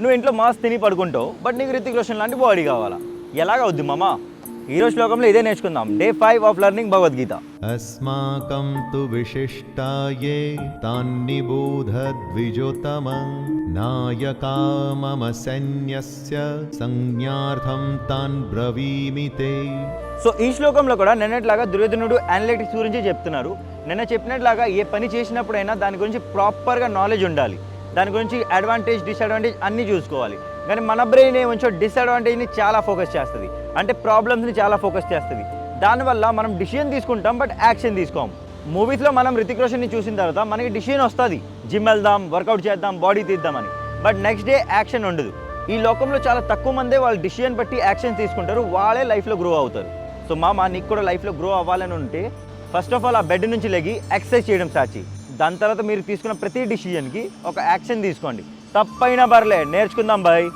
నువ్వు ఇంట్లో మాస్ తిని పడుకుంటావు బట్ నీకు రితిక్ రోషన్ లాంటి బాడీ కావాలా? ఎలాగ వద్దు మామా? ఈరోజు శ్లోకంలో ఇదే నేర్చుకుందాం. Day five of learning Bhagavad Gita. అస్మాకం తు విశిష్టాయే తాన్నిబోధ ద్విజోత్తమ నాయకా మమ సైన్యస్య సంజ్ఞార్థం తాన్ బ్రవీమితే. సో ఈ శ్లోకంలో కూడా నిన్నట్లాగా దుర్యోధనుడు అనలెటిక్స్ గురించి చెప్తున్నారు. నిన్న చెప్పినట్లాగా ఏ పని చేసినప్పుడైనా దాని గురించి ప్రాపర్గా నాలెడ్జ్ ఉండాలి. దాని గురించి అడ్వాంటేజ్ డిసడ్వాంటేజ్ అన్నీ చూసుకోవాలి. కానీ మన బ్రెయిన్ ఏమంచో డిసడ్వాంటేజ్ని చాలా ఫోకస్ చేస్తుంది. అంటే ప్రాబ్లమ్స్ని చాలా ఫోకస్ చేస్తుంది. దానివల్ల మనం డిసిషన్ తీసుకుంటాం బట్ యాక్షన్ తీసుకోం. మూవీస్లో మనం రితిక్ రోషన్ని చూసిన తర్వాత మనకి డిసిషన్ వస్తుంది. జిమ్ వెళ్దాం వర్కౌట్ చేద్దాం బాడీ తీద్దామని. బట్ నెక్స్ట్ డే యాక్షన్ ఉండదు. ఈ లోకంలో చాలా తక్కువ మందే వాళ్ళు డిసిషన్ బట్టి యాక్షన్ తీసుకుంటారు. వాళ్ళే లైఫ్లో గ్రో అవుతారు. సో మామ నీకు కూడా లైఫ్లో గ్రో అవ్వాలని ఉంటే ఫస్ట్ ఆఫ్ ఆల్ ఆ బెడ్ నుంచి లెగి ఎక్సర్సైజ్ చేయడం సాచి దాని తర్వాత మీరు తీసుకున్న ప్రతి డిసిజన్కి ఒక యాక్షన్ తీసుకోండి. తప్పైనా పర్లే నేర్చుకుందాం బాయ్.